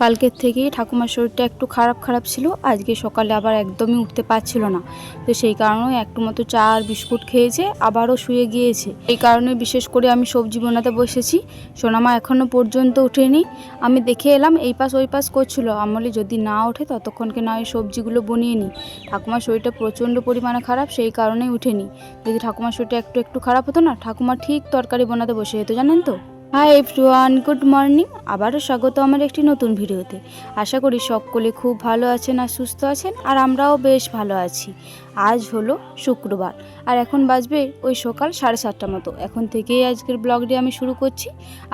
কালকের থেকেই ঠাকুমার শরীরটা একটু খারাপ খারাপ ছিল। আজকে সকালে আবার একদমই উঠতে পারছিল না। তো সেই কারণে একটু মতো চা আর বিস্কুট খেয়েছে, আবারও শুয়ে গিয়েছে। এই কারণে বিশেষ করে আমি সবজি বানাতে বসেছি। সোনামা এখনও পর্যন্ত ওঠেনি। আমি দেখে এলাম এই পাশ ওই পাশ করছিল। আমলে যদি না ওঠে ততক্ষণকে না ওই সবজিগুলো বনিয়ে নিই? ঠাকুমার শরীরটা প্রচণ্ড পরিমাণে খারাপ, সেই কারণেই উঠেনি। যদি ঠাকুমার শরীরটা একটু একটু খারাপ হতো না, ঠাকুমা ঠিক তরকারি বানাতে বসে যেত, জানেন তো? হাই এভরিওয়ান গুড মর্নিং আবারও স্বাগত আমার একটি নতুন ভিডিওতে। আশা করি সকলে খুব ভালো আছেন আর সুস্থ আছেন, আর আমরাও বেশ ভালো আছি। আজ হলো শুক্রবার, আর এখন বাজবে ওই সকাল সাড়ে সাতটা মতো। এখন থেকেই আজকের ব্লগটি আমি শুরু করছি।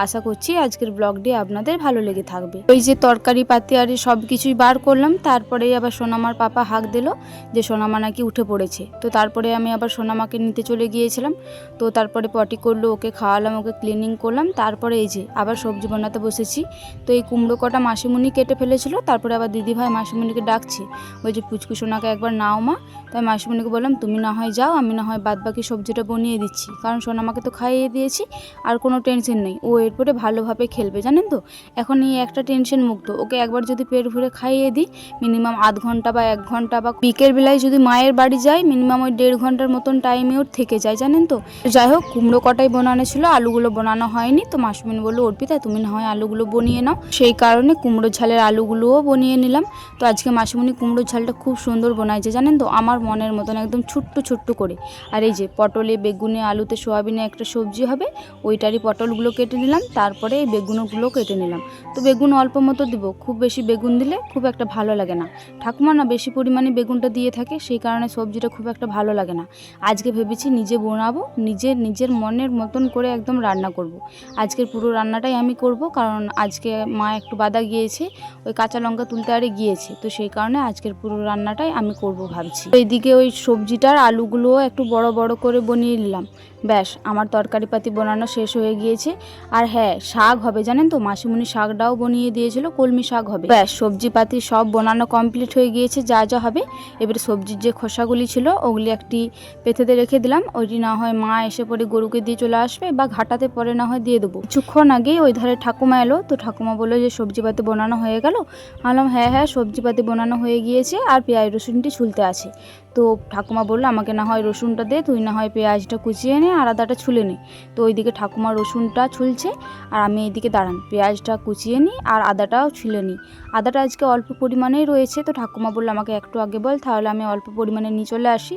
আশা করছি আজকের ব্লগটি আপনাদের ভালো লেগে থাকবে। ওই যে তরকারি পাতি আর সব কিছুই বার করলাম, তারপরেই আবার সোনামার পাপা হাঁক দিল যে সোনামা নাকি উঠে পড়েছে। তো তারপরে আমি আবার সোনামাকে নিতে চলে গিয়েছিলাম। তো তারপরে পটি করল, ওকে খাওয়ালাম, ওকে ক্লিনিং করলাম। তারপরে এই যে আবার সবজি বানাতে বসেছি, তো এই কুমড়ো কটা মাসিমুনি কেটে ফেলেছিল, তারপরে আবার দিদিভাই মাসিমুনিকে ডাকছি, ওই যে পুচকু সোনাকে একবার নাও মা, তাই মাসিমুনিকে বললাম, তুমি না হয় যাও, আমি না হয় বাদ বাকি সবজিটা বনিয়ে দিচ্ছি। কারণ সোনামাকে তো খাইয়ে দিয়েছি, আর কোনো টেনশন নেই, ও এরপরে ভালোভাবে খেলবে, জানেন তো? এখন এই একটা টেনশন মুক্ত, ওকে একবার যদি পেট ভরে খাইয়ে দিই, মিনিমাম আধ ঘণ্টা বা এক ঘণ্টা বা বিকেল বেলায় যদি মায়ের বাড়ি যাই মিনিমাম ওই দেড় ঘণ্টার মতন টাইমে ওর থেকে যায়, জানেন তো? যাই হোক, কুমড়ো কটাই বানানো ছিল, আলুগুলো বানানো হয়নি, তো মাসুমিন বলল, অর্পিতা, তুমি না হয় আলুগুলো বনিয়ে নাও। সেই কারণে কুমড়ো ঝালের আলুগুলোও বনিয়ে নিলাম। তো আজকে মাসুমনি কুমড়ো ঝালটা খুব সুন্দর বানাইছে, জানেন তো? আমার মনের মতন একদম ছোট্ট ছোট্ট করে। আর এই যে পটলে, বেগুনে, আলুতে সোয়াবিনে একটা সবজি হবে, ওইটারই পটলগুলো কেটে নিলাম। তারপরে এই বেগুনগুলো কেটে নিলাম। তো বেগুন অল্প মতো দিব, খুব বেশি বেগুন দিলে খুব একটা ভালো লাগে না। ঠাকুমা না বেশি পরিমাণে বেগুনটা দিয়ে থাকে, সেই কারণে সবজিটা খুব একটা ভালো লাগে না। আজকে ভেবেছি নিজে বানাবো, নিজে, নিজের মনের মতন করে একদম রান্না করব। আজকের পুরো রান্নাটাই আমি করব, কারণ আজকে মা একটু বাদা গিয়েছে, ওই কাঁচা লঙ্কা তুলতে আরে গিয়েছে, তো সেই কারণে আজকের পুরো রান্নাটাই আমি করব ভাবছি। এইদিকে ওই সবজিটার আলুগুলোও একটু বড় বড় করে বনিয়ে নিলাম। ব্যাস, আমার তরকারি পাতি বানানো শেষ হয়ে গিয়েছে। আর হ্যাঁ শাক হবে, জানেন তো? মাসিমণি শাকটাও বনিয়ে দিয়েছিল, কলমি শাক হবে। ব্যাস সবজি পাতি সব বানানো কমপ্লিট হয়ে গিয়েছে, যা যা হবে। এবারে সবজির যে খোসাগুলি ছিল, ওগুলি একটি পেথেতে রেখে দিলাম। ওইটি না হয় মা এসে পরে গরুকে দিয়ে চলে আসবে বা ঘাটাতে পরে না হয় দিয়ে দেবো। কিছুক্ষণ আগেই ওই ধারে ঠাকুমা এলো। তো ঠাকুমা বলল যে সবজি পাতি বানানো হয়ে গেল? বললাম হ্যাঁ হ্যাঁ সবজি পাতি বানানো হয়ে গিয়েছে আর পেঁয়াজ রসুনটি ছুলতে আছে। তো ঠাকুমা বলল, আমাকে না হয় রসুনটা দে, তুই না হয় পেঁয়াজটা কুচিয়ে নে আর আদাটা ছুলে নে। তো ওইদিকে ঠাকুমা রসুনটা ছুলছে আর আমি এইদিকে দাঁড়ান, পেঁয়াজটা কুচিয়ে নিই আর আদাটাও ছুলে নিই। আদাটা আজকে অল্প পরিমাণেই রয়েছে, তো ঠাকুমা বলল, আমাকে একটু আগে বল, তাহলে আমি অল্প পরিমাণে নিয়ে চলে আসি।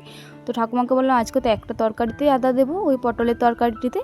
তো ঠাকুমাকে বললাম, আজকে তো একটা তরকারিতেই আদা দেবো, ওই পটলের তরকারিটিতে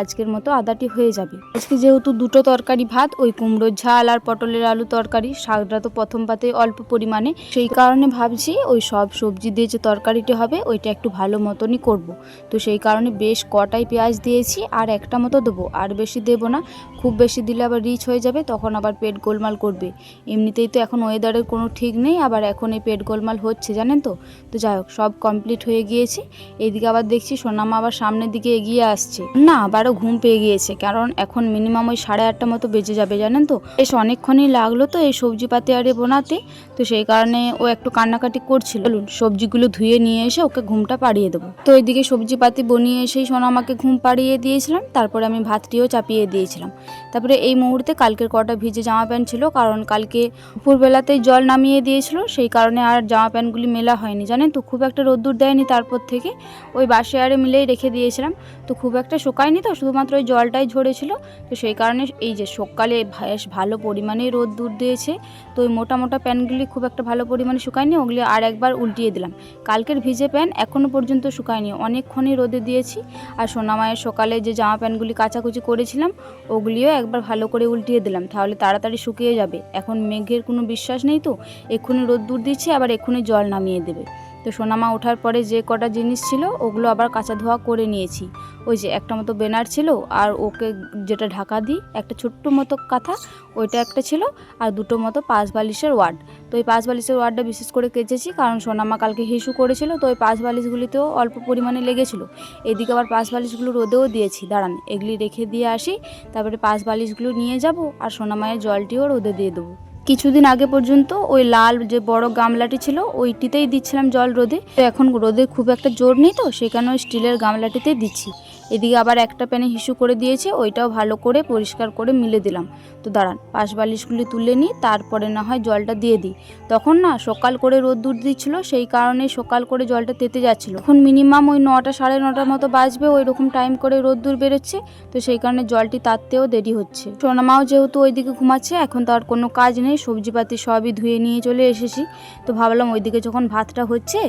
আজকের মতো আদাটি হয়ে যাবে। আজকে যেহেতু দুটো তরকারি ভাত, ওই কুমড়োর ঝাল আর পটলের আলু তরকারি, শাকটা তো প্রথম পাতে অল্প পরিমাণে, সেই কারণে ভাবছি ওই সব সবজি দিয়ে যে তরকারিটি হবে, ওইটা একটু ভালো মতনই করব। তো সেই কারণে বেশ কটাই পেঁয়াজ দিয়েছি আর একটা মতো দেবো, আর বেশি দেবো না, খুব বেশি দিলে আবার রিচ হয়ে যাবে, তখন আবার পেট গোলমাল করবে। এমনিতেই তো এখন ওয়েদারের কোনো ঠিক নেই, আবার এখন এই পেট গোলমাল হচ্ছে, জানেন তো? তো যাই হোক, সব কমপ্লিট হয়ে গিয়েছে এইদিকে আবার দেখছি সোনামা আবার সামনের দিকে এগিয়ে আসছে। না, আবারও ঘুম পেয়ে গিয়েছে, কারণ এখন মিনিমাম ওই সাড়ে আটটা মতো বেজে যাবে, জানেন তো? বেশ অনেকক্ষণই লাগল তো এই সবজি পাতি আরে বোনাতে, তো সেই কারণে ও একটু কান্নাকাটি করছিল। বলুন সবজিগুলো ধুয়ে নিয়ে এসে ওকে ঘুমটা পাড়িয়ে দেবো। তো এইদিকে সবজি পাতি বনিয়ে এসেই সোনামাকে ঘুম পাড়িয়ে দিয়েছিলাম, তারপরে আমি ভাতটিও চাপিয়ে দিয়েছিলাম। তারপরে এই মুহূর্তে কালকের কটা ভিজে জামা প্যান্ট ছিল, কারণ কালকে দুপুরবেলাতেই জল নামিয়ে দিয়েছিল, সেই কারণে আর জামা প্যান্টগুলি মেলা হয়নি, জানেন তো? খুব একটা রোদ্দুর দেয়নি তারপর থেকে ওই বাসে আরে মিলেই রেখে দিয়েছিলাম। তো খুব একটা শুকায়নি তো, শুধুমাত্র ওই জলটাই ঝরেছিল। তো সেই কারণে এই যে সকালে বেশ ভালো পরিমাণে রোদ্দুর দিয়েছে, তো ওই মোটা মোটা প্যান্টগুলি খুব একটা ভালো পরিমাণে শুকায়নি, ওগুলি আর একবার উল্টিয়ে দিলাম। কালকের ভিজে প্যান এখনও পর্যন্ত শুকায়নি, অনেকক্ষণই রোদে দিয়েছি। আর সোনামায়ের সকালে যে জামা প্যান্টগুলি কাচাকুচি করেছিলাম, ওগুলিও একবার ভালো করে উল্টিয়ে দিলাম, তাহলে তাড়াতাড়ি শুকিয়ে যাবে। এখন মেঘের কোনো বিশ্বাস নেই তো, এক্ষুনি রোদ্দুর দিচ্ছে, আবার এক্ষুনি জল নামিয়ে দেবে। তো সোনামা ওঠার পরে যে কটা জিনিস ছিল, ওগুলো আবার কাঁচা ধোয়া করে নিয়েছি। ওই যে একটা মতো বেনার ছিল, আর ওকে যেটা ঢাকা দিই, একটা ছোট্ট মতো কাঁথা, ওইটা একটা ছিল, আর দুটো মতো পাঁচ বালিশের ওয়ার্ড। তো ওই পাঁচ বালিশের ওয়ার্ডটা বিশেষ করে কেচেছি, কারণ সোনামা কালকে হিসু করেছিল, তো ওই পাঁচ বালিশগুলিতেও অল্প পরিমাণে লেগেছিলো। এদিকে আবার পাঁচ বালিশগুলো রোদেও দিয়েছি, দাঁড়ান, এগুলি রেখে দিয়ে আসি, তারপরে পাঁচ বালিশগুলো নিয়ে যাব, আর সোনামায়ের জলটিও রোদে দিয়ে দেবো। কিছুদিন আগে পর্যন্ত ওই লাল যে বড় গামলাটি ছিল, ওইটিতেই দিচ্ছিলাম জল রোদে। তো এখন রোদে খুব একটা জোর নেই তো সেখানে ওই স্টিলের গামলাটিতেই দিচ্ছি। এদিকে আবার একটা প্যানে হিসু করে দিয়েছে, ওইটাও ভালো করে পরিষ্কার করে মিলে দিলাম। তো দাঁড়ান, পাশ বালিশগুলি তুলে নিই, তারপরে না হয় জলটা দিয়ে দিই। তখন না সকাল করে রোদ্দুর দিচ্ছিল, সেই কারণে সকাল করে জলটা তেতে যাচ্ছিল। এখন মিনিমাম ওই নটা সাড়ে নটার মতো বাজবে ওই রকম টাইম করে রোদ্দুর বেরোচ্ছে, তো সেই কারণে জলটি তাততেও দেরি হচ্ছে। সোনামাও যেহেতু ওইদিকে ঘুমাচ্ছে, এখন তো আর কোনো কাজ নেই, সবজিপাতি সবই ধুয়ে নিয়ে চলে এসেছি। তো ভাবলাম ওইদিকে যখন ভাতটা হচ্ছে,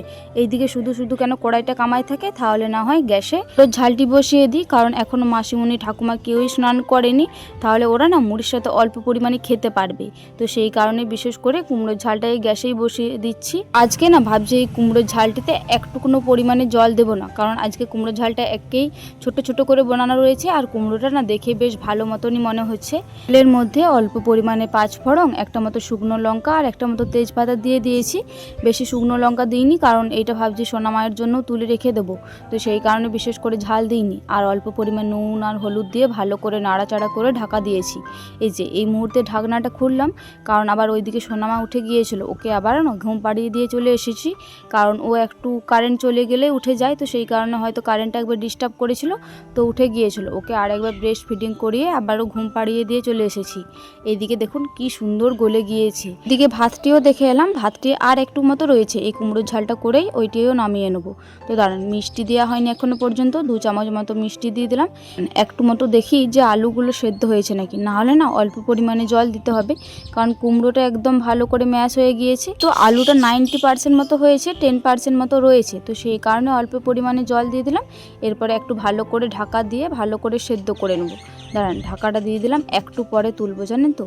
এইদিকে শুধু শুধু কেন কড়াইটা কামাই থাকে, তাহলে না হয় গ্যাসে। তো ঝালটি বসিয়ে দিই, কারণ এখনও মাসিমণি ঠাকুমা কেউই স্নান করেনি, তাহলে ওরা না মুড়ির সাথে অল্প পরিমাণে খেতে পারবে। তো সেই কারণে বিশেষ করে কুমড়োর ঝালটা এই গ্যাসেই বসিয়ে দিচ্ছি। আজকে না ভাবছি এই কুমড়োর ঝালটিতে একটুকুনো পরিমাণে জল দেবো না, কারণ আজকে কুমড়োর ঝালটা একেই ছোট ছোট করে বানানো রয়েছে, আর কুমড়োটা না দেখে বেশ ভালো মতনই মনে হচ্ছে। তেলের মধ্যে অল্প পরিমাণে পাঁচ ফড়ং একটা মতো শুকনো লঙ্কা, আর একটা মতো তেজপাতা দিয়ে দিয়েছি। বেশি শুকনো লঙ্কা দিইনি, কারণ এইটা ভাবছি সোনা মায়ের জন্য তুলে রেখে দেবো, তো সেই কারণে বিশেষ করে ঝাল দিইনি। আর অল্প পরিমাণ নুন আর হলুদ দিয়ে ভালো করে নাড়াচাড়া করে ঢাকা দিয়েছি। এই যে, এই মুহূর্তে ঢাকনাটা খুললাম, কারণ আবার ওইদিকে সোনামা উঠে গিয়েছিল। ওকে আবার ঘুম পাড়িয়ে দিয়ে চলে এসেছি, কারণ ও একটু কারেন্ট চলে গেলে উঠে যায়, তো সেই কারণে হয়তো কারেন্টটা একবার ডিস্টার্ব করেছিল, তো উঠে গিয়েছিল। ওকে আর একবার ব্রেস্ট ফিডিং করিয়ে আবারও ঘুম পাড়িয়ে দিয়ে চলে এসেছি। এইদিকে দেখুন কি সুন্দর গলে গিয়েছে। এদিকে ভাতটিও দেখে এলাম, ভাতটি আর একটু মতো রয়েছে। এই কুমড়োর ঝালটা করেই ওইটিও নামিয়ে নেব। তো দাঁড়ান, মিষ্টি দেওয়া হয়নি এখনও পর্যন্ত, দু চামচ মতো মিষ্টি দিয়ে দিলাম। একটু মতো দেখি যে আলুগুলো সেদ্ধ হয়েছে নাকি। না হলে না অল্প পরিমাণে জল দিতে হবে, কারণ কুমড়োটা একদম ভালো করে ম্যাশ হয়ে গিয়েছে। তো আলুটা নাইনটি পার্সেন্ট মতো হয়েছে, টেন পার্সেন্ট মতো রয়েছে। তো সেই কারণে অল্প পরিমাণে জল দিয়ে দিলাম। এরপরে একটু ভালো করে ঢাকা দিয়ে ভালো করে সেদ্ধ করে নেব। দাঁড়ান, ঢাকাটা দিয়ে দিলাম। একটু পরে তুলবো, জানেন তো?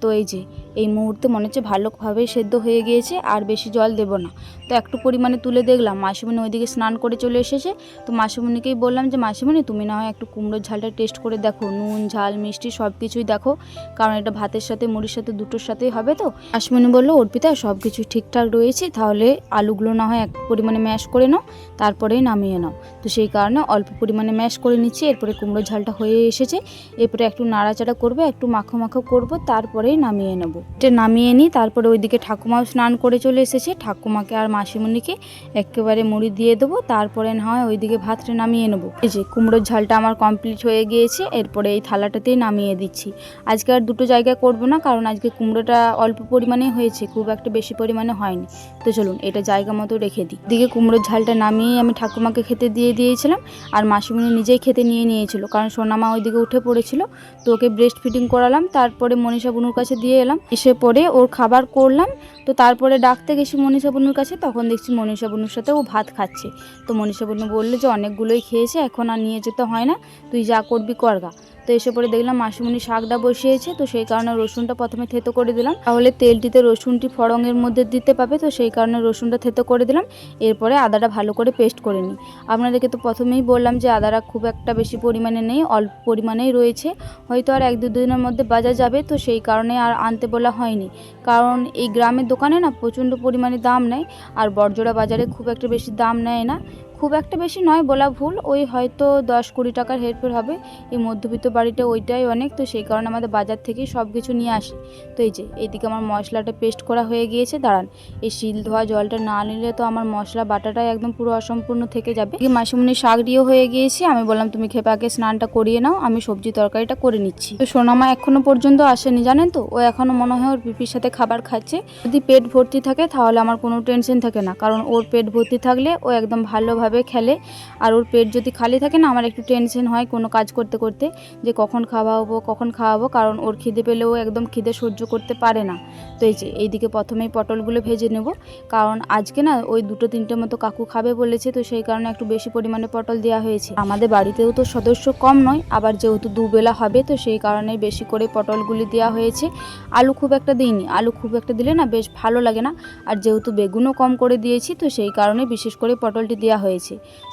তো এই যে এই মুহূর্তে মনে হচ্ছে ভালোভাবে সেদ্ধ হয়ে গিয়েছে, আর বেশি জল দেব না। তো একটু পরিমাণে তুলে দেখলাম, মাসিমণি ওইদিকে স্নান করে চলে এসেছে। তো মাসিমণিকেই বললাম যে, মাসিমণি, তুমি না হয় একটু কুমড়োর ঝালটা টেস্ট করে দেখো। নুন, ঝাল, মিষ্টি সব কিছুই দেখো। কারণ এটা ভাতের সাথে, মুড়ির সাথে, দুটোর সাথেই হবে তো? মাসিমণি বলল, অর্পিতা সব কিছু ঠিকঠাক রয়েছে, তাহলে আলুগুলো না হয় এক পরিমাণে ম্যাশ করে নাও, তারপরেই নামিয়ে নাও। তো সেই কারণে অল্প পরিমাণে ম্যাশ করে নিচ্ছি, এরপরে কুমড়োর ঝালটা হয়ে এসেছে। এরপরে একটু নাড়াচাড়া করব, একটু মাখো মাখো করব, তারপরেই নামিয়ে নেব। নামিয়ে নিই, তারপরে ওইদিকে ঠাকুমাও স্নান করে চলে এসেছে। ঠাকুমাকে আর মাসিমণিকে একেবারে মুড়ি দিয়ে দেবো, তারপরে না হয় ওইদিকে ভাতটা নামিয়ে নেব। এই যে কুমড়োর ঝালটা আমার কমপ্লিট হয়ে গিয়েছে, এরপরে এই থালাটাতেই নামিয়ে দিচ্ছি। আজকে আর দুটো জায়গায় করব না, কারণ আজকে কুমড়োটা অল্প পরিমাণে হয়েছে, খুব একটা বেশি পরিমাণে হয়নি। তো চলুন, এটা জায়গা মতো রেখে দিই। দিকে কুমড়োর ঝালটা নামিয়ে আমি ঠাকুমাকে খেতে দিয়ে দিয়েছিলাম, আর মাসিমণি নিজেই খেতে নিয়ে নিয়েছিল, কারণ সোনামা ওইদিকে উঠে পড়েছিল। তো ওকে ব্রেস্ট ফিডিং করালাম, তারপরে মনীষা বুনুর কাছে দিয়ে এলাম। এসে পড়ে ওর খাবার করলাম। তো তারপরে ডাকতে গেছি মনীষা বনুর কাছে, তখন দেখছি মনীষা বনুর সাথে ও ভাত খাচ্ছে। তো মনীষা বনু বলল যে, অনেকগুলোই খেয়েছে, এখন আর নিয়ে যেতে হয় না। তুই যা করবি করগা তো এসে পরে দেখলাম মাসিমণি শাকটা বসিয়েছে, তো সেই কারণে রসুনটা প্রথমে থেতো করে দিলাম। তাহলে তেলটিতে রসুনটি ফড়ঙের মধ্যে দিতে পাবে, তো সেই কারণে রসুনটা থেতো করে দিলাম। এরপরে আদাটা ভালো করে পেস্ট করে নিই। আপনাদেরকে তো প্রথমেই বললাম যে আদাটা খুব একটা বেশি পরিমাণে নেই, অল্প পরিমাণেই রয়েছে। হয়তো আর এক দু দিনের মধ্যে বাজার যাবে, তো সেই কারণে আর আনতে বলা হয়নি। কারণ এই গ্রামের দোকানে না প্রচণ্ড পরিমাণে দাম নেয়, আর বড়জোড়া বাজারে খুব একটা বেশি দাম নেয় না। খুব একটা বেশি নয় বলা ভুল। ওই হয়তো দশ কুড়ি টাকার হেরফের হবে। এই মধ্যবিত্ত বাড়িটা ওইটাই অনেক। তো সেই কারণে আমাদের বাজার থেকেই সব কিছু নিয়ে আসি। তো এই যে, এইদিকে আমার মশলাটা পেস্ট করা হয়ে গিয়েছে। দাঁড়ান, এই শিল ধোয়া জলটা না নিলে তো আমার মশলা বাটাটাই একদম পুরো অসম্পূর্ণ থেকে যাবে। মাসিমুনি শাক দিয়েও হয়ে গিয়েছে। আমি বললাম, তুমি খেপাকে স্নানটা করিয়ে নাও। আমি সবজি তরকারিটা করে নিচ্ছি। তো সোনামা এখনও পর্যন্ত আসেনি, জানেন তো? ও এখনও মনে হয় ওর পিপির সাথে খাবার খাচ্ছে। যদি পেট ভর্তি থাকে, তাহলে আমার কোনো টেনশন থাকে না। কারণ ওর পেট ভর্তি থাকলে ও একদম ভালোভাবে খেলে। আর ওর পেট যদি খালি থাকে না, আমার একটু টেনশন হয় কোনো কাজ করতে করতে, যে কখন খাওয়াবো কখন খাওয়াবো, কারণ ওর খিদে পেলেও একদম খিদে সহ্য করতে পারে না। তো এই যে, এইদিকে প্রথমেই পটলগুলো ভেজে নেব। কারণ আজকে না, ওই দুটো তিনটে মতো কাকু খাবে বলেছে, তো সেই কারণে একটু বেশি পরিমাণে পটল দেওয়া হয়েছে। আমাদের বাড়িতেও তো সদস্য কম নয়, আবার যেহেতু দুবেলা হবে, তো সেই কারণে বেশি করে পটলগুলি দেওয়া হয়েছে। আলু খুব একটা দিইনি, আলু খুব একটা দিলে না বেশ ভালো লাগে না। আর যেহেতু বেগুনও কম করে দিয়েছি, তো সেই কারণে বিশেষ করে পটলটি দেওয়া হয়েছে।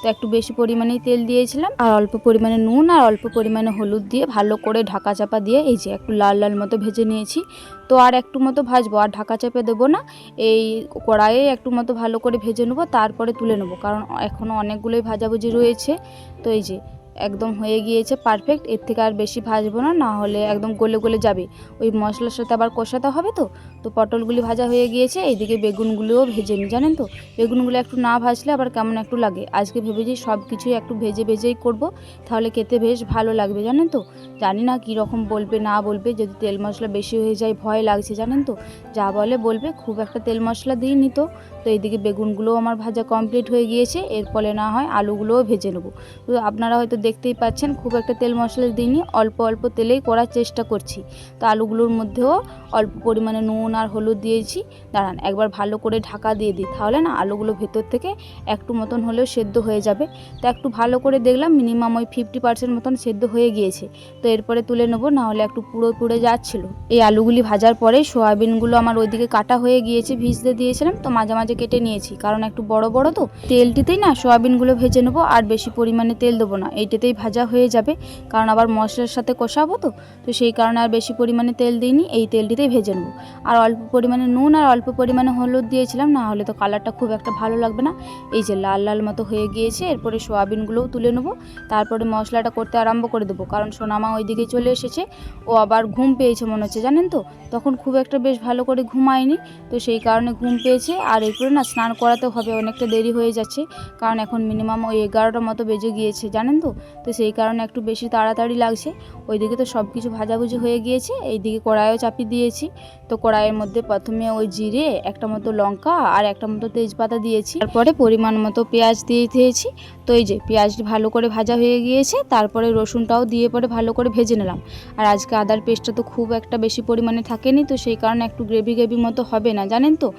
তো একটু বেশি পরিমাণেই তেল দিয়েছিলাম, আর অল্প পরিমাণে নুন আর অল্প পরিমাণে হলুদ দিয়ে ভালো করে ঢাকা চাপা দিয়ে এই যে একটু লাল লাল মতো ভেজে নিয়েছি। তো আর একটু মতো ভাজবো, আর ঢাকা চাপে দেবো না, এই কড়াইয়ে একটু মতো ভালো করে ভেজে নেব, তারপরে তুলে নেব, কারণ এখনও অনেকগুলোই ভাজাভুজি রয়েছে। তো এই যে একদম হয়ে গিয়েছে পারফেক্ট এর থেকে আর বেশি ভাজবো না না হলে একদম গলে গলে যাবে। ওই মশলার সাথে আবার কষাতে হবে তো? তো পটলগুলি ভাজা হয়ে গিয়েছে, এইদিকে বেগুনগুলিও ভেজে নিই, জানেন তো? বেগুনগুলো একটু না ভাজলে আবার কেমন একটু লাগে। আজকে ভেবেছি সব কিছুই একটু ভেজে ভেজেই করব, তাহলে খেতে বেশ ভালো লাগবে, জানেন তো? জানি না কী রকম বলবে, না বলবে, যদি তেল মশলা বেশি হয়ে যায় ভয় লাগছে, জানেন তো? যা বলে বলবে, খুব একটা তেল মশলা দিইনি তো। তো এইদিকে বেগুনগুলোও আমার ভাজা কমপ্লিট হয়ে গিয়েছে, এর ফলে না হয় আলুগুলোও ভেজে নেব। তো আপনারা হয়তো দেখতেই পাচ্ছেন, খুব একটা তেল মশলা দিইনি, অল্প অল্প তেলেই করার চেষ্টা করছি। তো আলুগুলোর মধ্যেও অল্প পরিমাণে নুন আর হলুদ দিয়েছি। দাঁড়ান, একবার ভালো করে ঢাকা দিয়ে দিই, তাহলে না আলুগুলো ভেতর থেকে একটু মতন হলেও সেদ্ধ হয়ে যাবে। তো একটু ভালো করে দেখলাম মিনিমাম ওই ফিফটি পার্সেন্ট মতন সেদ্ধ হয়ে গিয়েছে। তো এরপরে তুলে নেব, না হলে একটু পুরো পুড়ে যাচ্ছিল। এই আলুগুলি ভাজার পরে সোয়াবিনগুলো আমার ওইদিকে কাটা হয়ে গিয়েছে, ভিজতে দিয়েছিলাম, তো মাঝে মাঝে কেটে নিয়েছি। কারণ একটু বড় বড় তো, তেলটিতেই না সোয়াবিনগুলো ভেজে নেব, আর বেশি পরিমাণে তেল দেবো না। এইটাতেই ভাজা হয়ে যাবে। কারণ আবার মশলার সাথে কষাবো তো তো সেই কারণে আর বেশি পরিমাণে তেল দিইনি, এই তেলটিতেই ভেজে নেব। আর অল্প পরিমাণে নুন আর অল্প পরিমাণে হলুদ দিয়েছিলাম, না হলে তো কালারটা খুব একটা ভালো লাগবে না। এই যে লাল লাল মতো হয়ে গিয়েছে, এরপরে সোয়াবিনগুলোও তুলে নেব। তারপরে মশলাটা করতে আরম্ভ করে দেবো, কারণ সোনামা ওই ওইদিকে চলে এসেছে। ও আবার ঘুম পেয়েছে মনে হচ্ছে, জানেন তো? তখন খুব একটা বেশ ভালো করে ঘুমায়নি, তো সেই কারণে ঘুম পেয়েছে। আর এরপরে না স্নান করাতেও হবে, অনেকটা দেরি হয়ে যাচ্ছে, কারণ এখন মিনিমাম ওই এগারোটার মতো বেজে গিয়েছে, জানেন তো? তো সেই কারণে একটু বেশি তাড়াতাড়ি লাগছে। ওইদিকে তো সব কিছু ভাজাভুজি হয়ে গিয়েছে, এইদিকে কড়াইও চাপিয়ে দিয়েছি। তো কড়াইয়ের মধ্যে প্রথমে ওই জিরে, একটা মতো লঙ্কা আর একটা মতো তেজপাতা দিয়েছি। তারপরে পরিমাণ মতো পেঁয়াজ দিয়ে দিয়েছি। তো এই যে পেঁয়াজটি ভালো করে ভাজা হয়ে গিয়েছে, তারপরে রসুনটাও দিয়ে পরে ভালো করে ভেজে নিলাম। আর আজকে আদার পেস্টটা তো খুব একটা বেশি পরিমাণে থাকেনি, তো সেই কারণে একটু গ্রেভি গ্রেভি মতো হবে না, জানেন তো?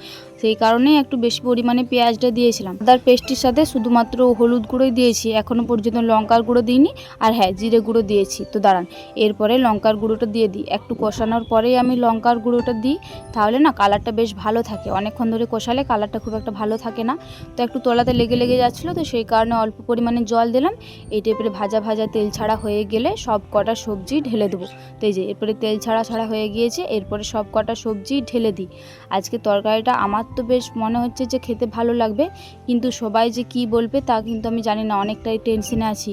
সেই কারণেই একটু বেশি পরিমাণে পেঁয়াজটা দিয়েছিলাম। আদার পেস্টটির সাথে শুধুমাত্র হলুদ গুঁড়োই দিয়েছি এখনও পর্যন্ত লঙ্কার দিইনি, আর হ্যাঁ জিরে গুঁড়ো দিয়েছি। তো দাঁড়ান, এরপরে লঙ্কার গুঁড়োটা দিয়ে দিই। একটু কষানোর পরেই আমি লঙ্কার গুঁড়োটা দিই। তাহলে না কালারটা বেশ ভালো থাকে। অনেকক্ষণ ধরে কষালে কালারটা খুব একটা ভালো থাকে না। তো একটু তোলাতে লেগে লেগে যাচ্ছিল, তো সেই কারণে অল্প পরিমাণে জল দিলাম। এই টাইপের ভাজা ভাজা তেল ছাড়া হয়ে গেলে সব কটা সবজি ঢেলে দেবো। তো এই যে, এরপরে তেল ছাড়া ছাড়া হয়ে গিয়েছে, এরপরে সব কটা সবজি ঢেলে দিই। আজকে তরকারিটা আমার তো বেশ মনে হচ্ছে যে খেতে ভালো লাগবে, কিন্তু সবাই যে কি বলবে তা কিন্তু আমি জানি না, অনেকটাই টেনশনে আছি।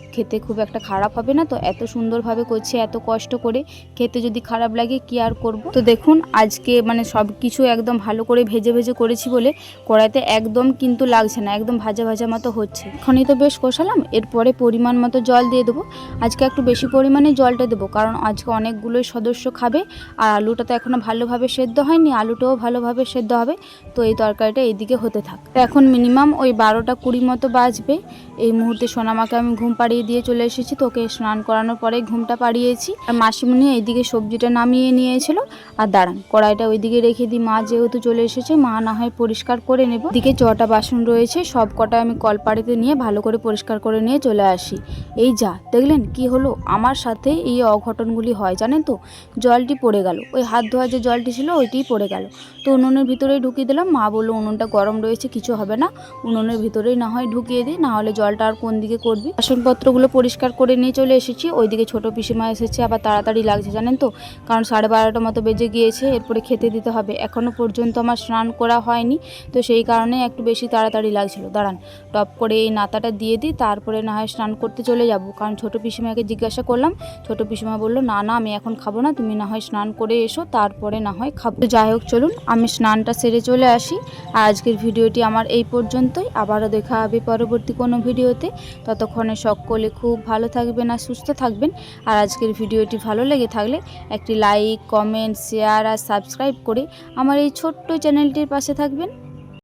খেতে খুব একটা খারাপ হবে না, তো এত সুন্দরভাবে করছে, এত কষ্ট করে খেতে যদি খারাপ লাগে কি আর করব? তো দেখুন, আজকে মানে সব কিছু একদম ভালো করে ভেজে ভেজে করেছি বলে কড়াইতে একদম কিন্তু লাগছে না, একদম ভাজা ভাজা মতো হচ্ছে। এখনই তো বেশ কষালাম, এরপরে পরিমাণ মতো জল দিয়ে দেবো। আজকে একটু বেশি পরিমাণে জলটা দেবো, কারণ আজকে অনেকগুলোই সদস্য খাবে, আর আলুটা তো এখনও ভালোভাবে সেদ্ধ হয়নি, আলুটাও ভালোভাবে সেদ্ধ হবে, তো এই তরকারিটা এইদিকে হতে থাক। এখন মিনিমাম ওই বারোটা কুড়ি মতো বাজবে, এই মুহূর্তে সোনামাকে আমি ঘুম পাড়িয়ে দিয়ে চলে এসেছি। তোকে স্নান করানোর পরে ঘুমটা পাড়িয়েছি। আর মাসিমণি এইদিকে সবজিটা নামিয়ে নিয়েছিল। আর দাঁড়ান, কড়াইটা ওইদিকে রেখে দিই। মা যেহেতু চলে এসেছে, মা না হয় পরিষ্কার করে নেব। দিকে চটা বাসন রয়েছে, সব কটা আমি কলপাড়িতে নিয়ে ভালো করে পরিষ্কার করে নিয়ে চলে আসি। এই যা, দেখলেন কি হলো? আমার সাথে এই অঘটনগুলি হয়, জানেন তো? জলটি পড়ে গেল। ওই হাত ধোয়া যে জলটি ছিল, ওইটিই পড়ে গেল। তো উনুনের ভিতরেই ঢুকিয়ে দিলাম। মা বলল, উনুনটা গরম রয়েছে, কিছু হবে না। উনুনের ভিতরেই না হয় ঢুকিয়ে দিই, না হলে জলটা আর কোন দিকে করবি? বাসনপত্রগুলো পরিষ্কার করে নিয়ে চলে এসেছি। ওইদিকে ছোটো পিসিমা এসেছে, আবার তাড়াতাড়ি লাগছে, জানেন তো? কারণ সাড়ে বারোটা মতো বেজে গিয়েছে, এরপরে খেতে দিতে হবে। এখনও পর্যন্ত আমার স্নান করা হয়নি, তো সেই কারণে একটু বেশি তাড়াতাড়ি লাগছিল। দাঁড়ান, টপ করে এই নাতাটা দিয়ে দিই, তারপরে না হয় স্নান করতে চলে যাব। কারণ ছোটো পিসিমাকে জিজ্ঞাসা করলাম, ছোটো পিসিমা বলল, না না, আমি এখন খাব না, তুমি না হয় স্নান করে এসো, তারপরে না হয় খাব। যাই হোক, চলুন, আমি স্নানটা সেরে চলে আসি। আর আজকের ভিডিওটি আমার এই পর্যন্তই। আবারও দেখা হবে পরবর্তী কোনো ভিডিওতে। ততক্ষণে সকলে খুব ভালো থাকবেন আর সুস্থ থাকবেন। আর আজকের ভিডিওটি ভালো লেগে থাকলে একটি লাইক কমেন্ট শেয়ার আর সাবস্ক্রাইব করে আমার এই ছোট্ট চ্যানেলটির পাশে থাকবেন।